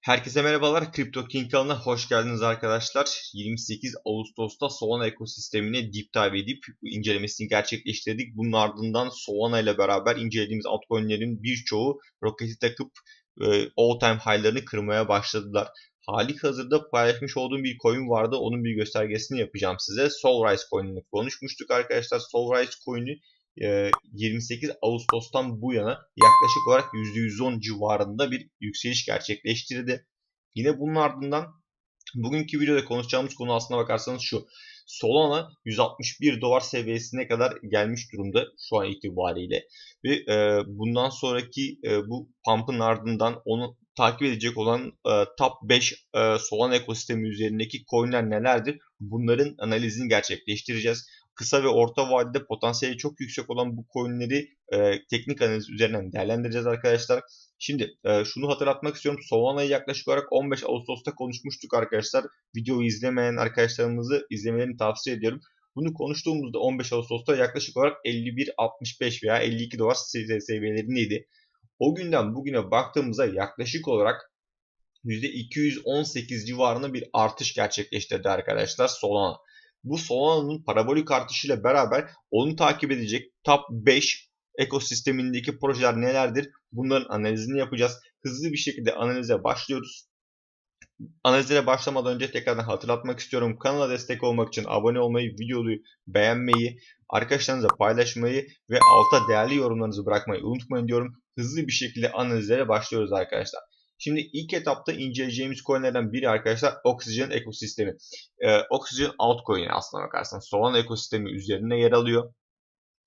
Herkese merhabalar. Crypto King kanalına hoş geldiniz arkadaşlar. 28 Ağustos'ta Solana ekosistemine deep dive edip incelemesini gerçekleştirdik. Bunun ardından Solana ile beraber incelediğimiz altcoin'lerin birçoğu roketi takıp e, all time high'larını kırmaya başladılar. Hali hazırda paylaşmış olduğum bir coin vardı. Onun bir göstergesini yapacağım size. Solrise coin'ini konuşmuştuk arkadaşlar. Solrise coin'i 28 Ağustos'tan bu yana yaklaşık olarak %110 civarında bir yükseliş gerçekleştirdi. Yine bunun ardından bugünkü videoda konuşacağımız konu aslına bakarsanız şu. Solana 161 dolar seviyesine kadar gelmiş durumda şu an itibariyle. Ve e, bundan sonraki e, bu pump'ın ardından onu takip edecek olan e, top 5 e, Solana ekosistemi üzerindeki coinler nelerdir? Bunların analizini gerçekleştireceğiz kısa ve orta vadede potansiyeli çok yüksek olan bu coinleri e, teknik analiz üzerinden değerlendireceğiz arkadaşlar. Şimdi e, şunu hatırlatmak istiyorum. Solana'yı yaklaşık olarak 15 Ağustos'ta konuşmuştuk arkadaşlar. Videoyu izlemeyen arkadaşlarımızı izlemelerini tavsiye ediyorum. Bunu konuştuğumuzda 15 Ağustos'ta yaklaşık olarak 51.65 veya 52 dolar seviyelerindeydi. O günden bugüne baktığımızda yaklaşık olarak %218 civarında bir artış gerçekleştirdi arkadaşlar Solana bu Solana'nın parabolik artışıyla beraber onu takip edecek top 5 ekosistemindeki projeler nelerdir? Bunların analizini yapacağız. Hızlı bir şekilde analize başlıyoruz. Analizlere başlamadan önce tekrardan hatırlatmak istiyorum. Kanala destek olmak için abone olmayı, videoyu beğenmeyi, arkadaşlarınızla paylaşmayı ve alta değerli yorumlarınızı bırakmayı unutmayın diyorum. Hızlı bir şekilde analizlere başlıyoruz arkadaşlar. Şimdi ilk etapta inceleyeceğimiz coinlerden biri arkadaşlar Oxygen ekosistemi. Ee, Oxygen altcoin aslına bakarsanız Solana ekosistemi üzerinde yer alıyor.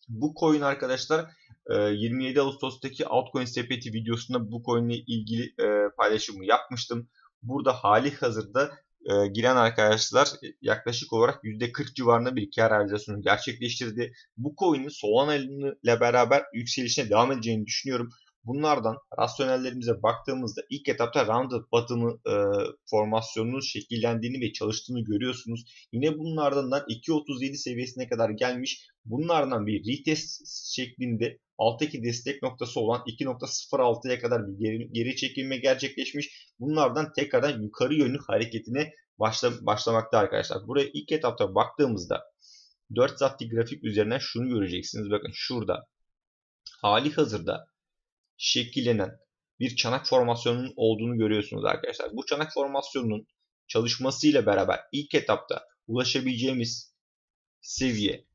Bu coin arkadaşlar 27 e, Ağustos'taki altcoin sepeti videosunda bu coin ile ilgili e, paylaşımı yapmıştım. Burada hali hazırda e, giren arkadaşlar yaklaşık olarak %40 civarında bir kar realizasyonu gerçekleştirdi. Bu coin'in Solana ile beraber yükselişine devam edeceğini düşünüyorum. Bunlardan rasyonellerimize baktığımızda ilk etapta rounded bottom'ı e, formasyonunun şekillendiğini ve çalıştığını görüyorsunuz. Yine bunun ardından 2.37 seviyesine kadar gelmiş. Bunlardan bir retest şeklinde alttaki destek noktası olan 2.06'ya kadar bir geri, geri çekilme gerçekleşmiş. Bunlardan tekrardan yukarı yönlü hareketine başla, başlamakta arkadaşlar. Buraya ilk etapta baktığımızda 4 saatlik grafik üzerinden şunu göreceksiniz. Bakın şurada hali hazırda şekillenen bir çanak formasyonunun olduğunu görüyorsunuz arkadaşlar. Bu çanak formasyonunun çalışmasıyla beraber ilk etapta ulaşabileceğimiz seviye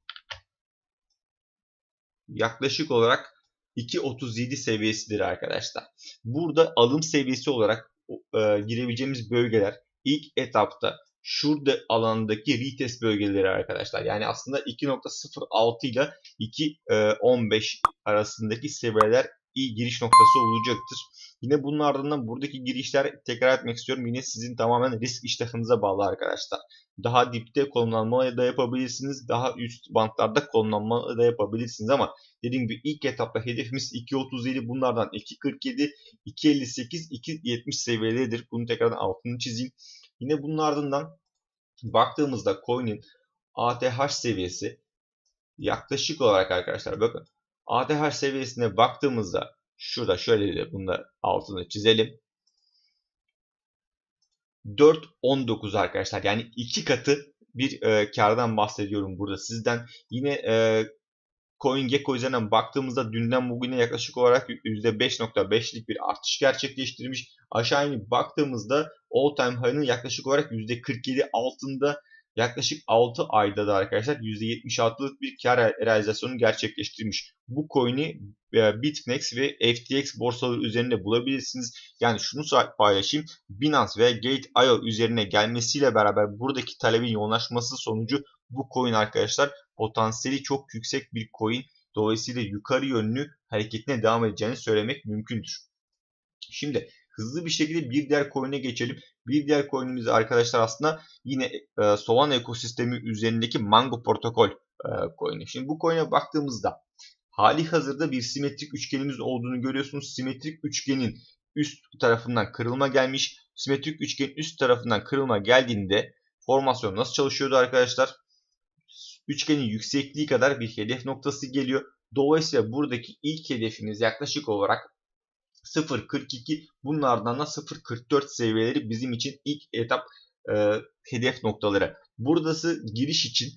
yaklaşık olarak 2.37 seviyesidir arkadaşlar. Burada alım seviyesi olarak e, girebileceğimiz bölgeler ilk etapta şurada alandaki retest bölgeleri arkadaşlar. Yani aslında 2.06 ile 2.15 arasındaki seviyeler iyi giriş noktası olacaktır. Yine bunun ardından buradaki girişler tekrar etmek istiyorum. Yine sizin tamamen risk iştahınıza bağlı arkadaşlar. Daha dipte konumlanma da yapabilirsiniz. Daha üst bantlarda konumlanma da yapabilirsiniz ama dediğim gibi ilk etapta hedefimiz 2.37 bunlardan 2.47, 2.58, 2.70 seviyeleridir. Bunu tekrardan altını çizeyim. Yine bunun ardından baktığımızda coin'in ATH seviyesi yaklaşık olarak arkadaşlar bakın ATH seviyesine baktığımızda şurada şöyle de bunu da altını çizelim. 4.19 arkadaşlar. Yani iki katı bir e, kardan bahsediyorum burada sizden. Yine e, CoinGecko üzerinden baktığımızda dünden bugüne yaklaşık olarak %5.5'lik bir artış gerçekleştirmiş. Aşağı inip baktığımızda all time high'ın yaklaşık olarak %47 altında yaklaşık 6 ayda da arkadaşlar %76'lık bir kar realizasyonu gerçekleştirmiş. Bu coin'i e, Bitfinex ve FTX borsaları üzerinde bulabilirsiniz. Yani şunu paylaşayım. Binance ve Gate.io üzerine gelmesiyle beraber buradaki talebin yoğunlaşması sonucu bu coin arkadaşlar potansiyeli çok yüksek bir coin. Dolayısıyla yukarı yönlü hareketine devam edeceğini söylemek mümkündür. Şimdi hızlı bir şekilde bir diğer coin'e geçelim. Bir diğer coin'imiz arkadaşlar aslında yine e, Solana ekosistemi üzerindeki Mango protokol e, coin'i. Şimdi bu coin'e baktığımızda hali hazırda bir simetrik üçgenimiz olduğunu görüyorsunuz. Simetrik üçgenin üst tarafından kırılma gelmiş. Simetrik üçgenin üst tarafından kırılma geldiğinde formasyon nasıl çalışıyordu arkadaşlar? Üçgenin yüksekliği kadar bir hedef noktası geliyor. Dolayısıyla buradaki ilk hedefiniz yaklaşık olarak 0.42 bunlardan da 0.44 seviyeleri bizim için ilk etap e, hedef noktaları. Buradası giriş için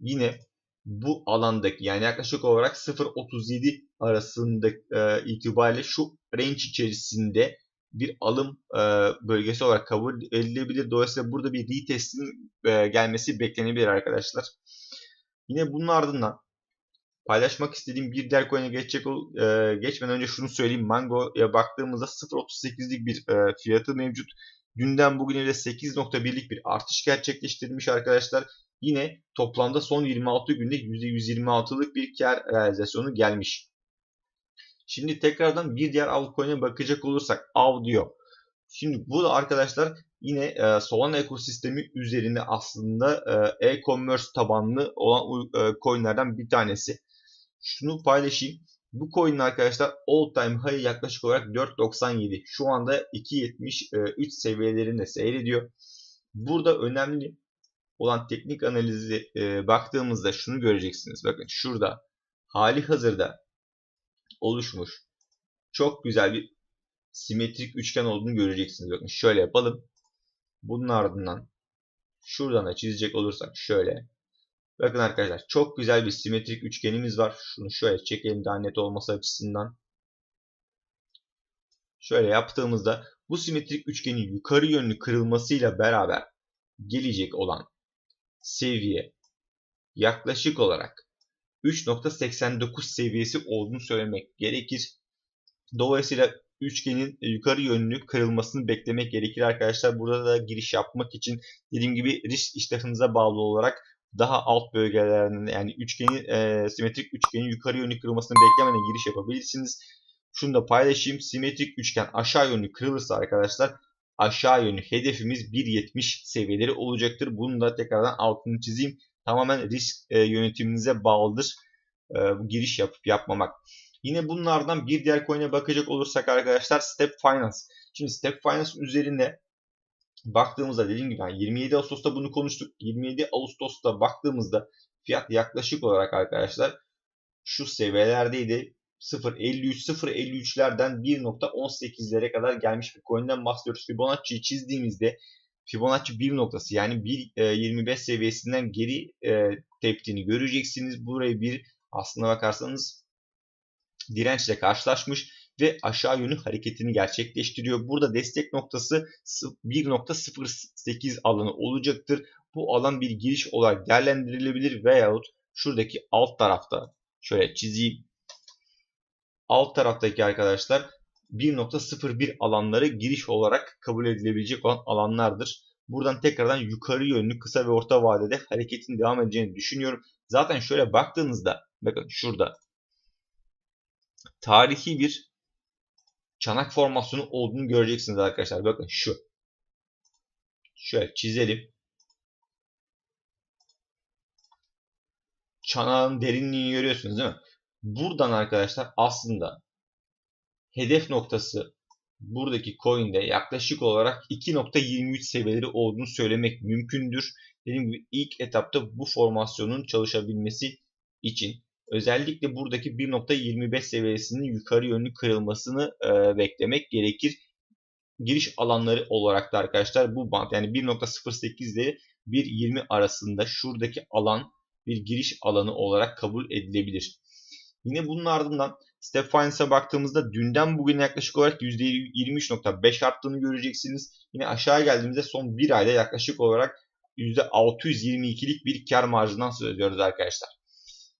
yine bu alandaki yani yaklaşık olarak 0.37 arasında e, itibariyle şu range içerisinde bir alım e, bölgesi olarak kabul edilebilir. Dolayısıyla burada bir retestin e, gelmesi beklenebilir arkadaşlar. Yine bunun ardından paylaşmak istediğim bir diğer coin'e geçecek e, geçmeden önce şunu söyleyeyim. Mango'ya baktığımızda 0.38'lik bir e, fiyatı mevcut. Dünden bugüne de 8.1'lik bir artış gerçekleştirmiş arkadaşlar. Yine toplamda son 26 günde %126'lık bir kar realizasyonu gelmiş. Şimdi tekrardan bir diğer altcoin'e bakacak olursak Audio. Şimdi bu da arkadaşlar yine e, Solana ekosistemi üzerinde aslında e, e-commerce tabanlı olan e, coinlerden bir tanesi. Şunu paylaşayım. Bu coin'in arkadaşlar all time high yaklaşık olarak 4.97. Şu anda 2.73 seviyelerinde seyrediyor. Burada önemli olan teknik analizi e, baktığımızda şunu göreceksiniz. Bakın şurada hali hazırda oluşmuş çok güzel bir simetrik üçgen olduğunu göreceksiniz. Bakın şöyle yapalım. Bunun ardından şuradan da çizecek olursak şöyle. Bakın arkadaşlar çok güzel bir simetrik üçgenimiz var. Şunu şöyle çekelim daha net olması açısından. Şöyle yaptığımızda bu simetrik üçgenin yukarı yönlü kırılmasıyla beraber gelecek olan seviye yaklaşık olarak 3.89 seviyesi olduğunu söylemek gerekir. Dolayısıyla üçgenin yukarı yönlü kırılmasını beklemek gerekir arkadaşlar. Burada da giriş yapmak için dediğim gibi risk iştahınıza bağlı olarak daha alt bölgelerinde yani üçgenin e, simetrik üçgenin yukarı yönlü kırılmasını beklemeden giriş yapabilirsiniz. Şunu da paylaşayım. Simetrik üçgen aşağı yönlü kırılırsa arkadaşlar aşağı yönlü hedefimiz 1.70 seviyeleri olacaktır. Bunu da tekrardan altını çizeyim. Tamamen risk e, yönetiminize bağlıdır. E, giriş yapıp yapmamak. Yine bunlardan bir diğer coin'e bakacak olursak arkadaşlar Step Finance. Şimdi Step Finance üzerinde baktığımızda dediğim gibi yani 27 Ağustos'ta bunu konuştuk. 27 Ağustos'ta baktığımızda fiyat yaklaşık olarak arkadaşlar şu seviyelerdeydi. 0.53 0.53'lerden 1.18'lere kadar gelmiş bir coin'den bahsediyoruz. Fibonacci'yi çizdiğimizde Fibonacci 1 noktası yani 1.25 seviyesinden geri e, teptiğini göreceksiniz. Burayı bir aslına bakarsanız dirençle karşılaşmış ve aşağı yönlü hareketini gerçekleştiriyor. Burada destek noktası 1.08 alanı olacaktır. Bu alan bir giriş olarak değerlendirilebilir veyahut şuradaki alt tarafta şöyle çizeyim. Alt taraftaki arkadaşlar 1.01 alanları giriş olarak kabul edilebilecek olan alanlardır. Buradan tekrardan yukarı yönlü kısa ve orta vadede hareketin devam edeceğini düşünüyorum. Zaten şöyle baktığınızda bakın şurada tarihi bir çanak formasyonu olduğunu göreceksiniz arkadaşlar. Bakın şu. Şöyle çizelim. Çanağın derinliğini görüyorsunuz değil mi? Buradan arkadaşlar aslında hedef noktası buradaki coin'de yaklaşık olarak 2.23 seviyeleri olduğunu söylemek mümkündür. Dediğim gibi ilk etapta bu formasyonun çalışabilmesi için özellikle buradaki 1.25 seviyesinin yukarı yönlü kırılmasını e, beklemek gerekir. Giriş alanları olarak da arkadaşlar bu band yani 1.08 ile 1.20 arasında şuradaki alan bir giriş alanı olarak kabul edilebilir. Yine bunun ardından Step Finance'a baktığımızda dünden bugüne yaklaşık olarak %23.5 arttığını göreceksiniz. Yine aşağı geldiğimizde son bir ayda yaklaşık olarak %622'lik bir kar marjından söz ediyoruz arkadaşlar.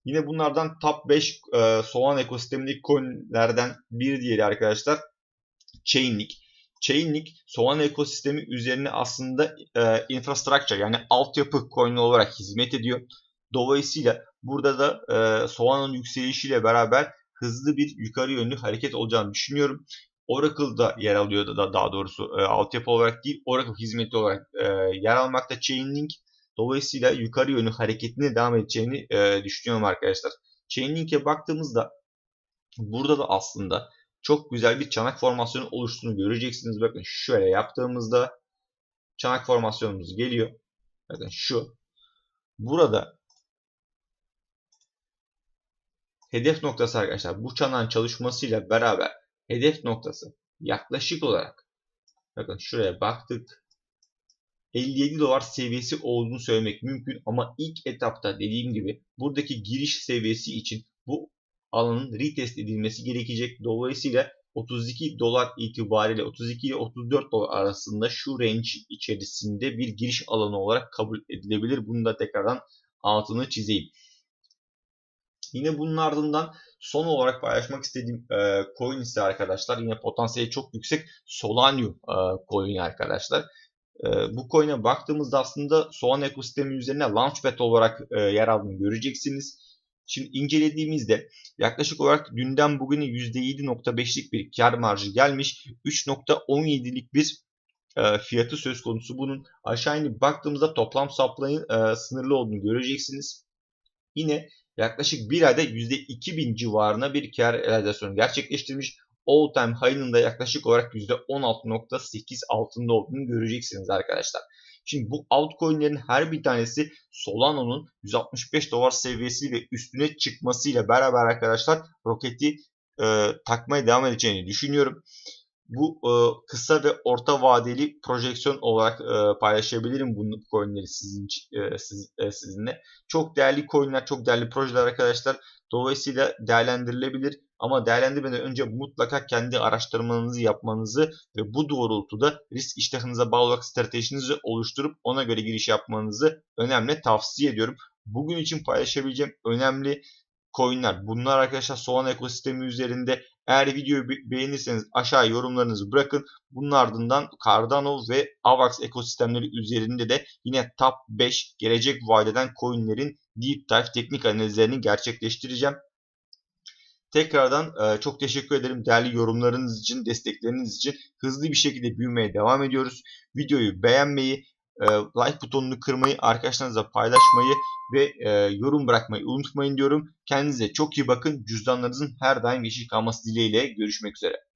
Yine bunlardan top 5 e, Solana ekosistemindeki coinlerden bir diğeri arkadaşlar Chainlink. Chainlink Solana ekosistemi üzerine aslında e, infrastructure yani altyapı coin olarak hizmet ediyor. Dolayısıyla burada da e, Solana'nın yükselişiyle beraber hızlı bir yukarı yönlü hareket olacağını düşünüyorum. Oracle'da yer alıyor da daha doğrusu e, altyapı olarak değil Oracle hizmeti olarak e, yer almakta Chainlink. Dolayısıyla yukarı yönlü hareketine devam edeceğini e, düşünüyorum arkadaşlar. Chainlink'e baktığımızda burada da aslında çok güzel bir çanak formasyonu oluştuğunu göreceksiniz. Bakın şöyle yaptığımızda çanak formasyonumuz geliyor. Bakın şu. Burada hedef noktası arkadaşlar bu çanağın çalışmasıyla beraber hedef noktası yaklaşık olarak bakın şuraya baktık 57 dolar seviyesi olduğunu söylemek mümkün ama ilk etapta dediğim gibi buradaki giriş seviyesi için bu alanın retest edilmesi gerekecek. Dolayısıyla 32 dolar itibariyle 32 ile 34 dolar arasında şu range içerisinde bir giriş alanı olarak kabul edilebilir. Bunu da tekrardan altını çizeyim. Yine bunun ardından son olarak paylaşmak istediğim e, coin ise arkadaşlar yine potansiyeli çok yüksek Solanium e, coin arkadaşlar. E, bu coin'e baktığımızda aslında Solana ekosistemi üzerine Launchpad olarak e, yer aldığını göreceksiniz. Şimdi incelediğimizde yaklaşık olarak dünden bugüne %7.5'lik bir kar marjı gelmiş. 3.17'lik bir e, fiyatı söz konusu. Bunun aşağı inip baktığımızda toplam supply'ın e, sınırlı olduğunu göreceksiniz. Yine yaklaşık bir ayda %2000 civarına bir kar realizasyonu gerçekleştirmiş. All time high'ının da yaklaşık olarak %16.8 altında olduğunu göreceksiniz arkadaşlar. Şimdi bu altcoin'lerin her bir tanesi Solano'nun 165 dolar seviyesi ve üstüne çıkmasıyla beraber arkadaşlar roketi e, takmaya devam edeceğini düşünüyorum. Bu e, kısa ve orta vadeli projeksiyon olarak e, paylaşabilirim bu coinleri sizin e, siz, e, sizinle. Çok değerli coinler, çok değerli projeler arkadaşlar. Dolayısıyla değerlendirilebilir. Ama değerlendirmeden önce mutlaka kendi araştırmanızı yapmanızı ve bu doğrultuda risk iştahınıza bağlı olarak stratejinizi oluşturup ona göre giriş yapmanızı önemli tavsiye ediyorum. Bugün için paylaşabileceğim önemli coinler. Bunlar arkadaşlar Solana ekosistemi üzerinde eğer videoyu beğenirseniz aşağı yorumlarınızı bırakın. Bunun ardından Cardano ve Avax ekosistemleri üzerinde de yine top 5 gelecek vadeden coinlerin deep dive teknik analizlerini gerçekleştireceğim. Tekrardan e, çok teşekkür ederim değerli yorumlarınız için, destekleriniz için. Hızlı bir şekilde büyümeye devam ediyoruz. Videoyu beğenmeyi, e, like butonunu kırmayı, arkadaşlarınızla paylaşmayı ve e, yorum bırakmayı unutmayın diyorum. Kendinize çok iyi bakın. Cüzdanlarınızın her daim yeşil kalması dileğiyle görüşmek üzere.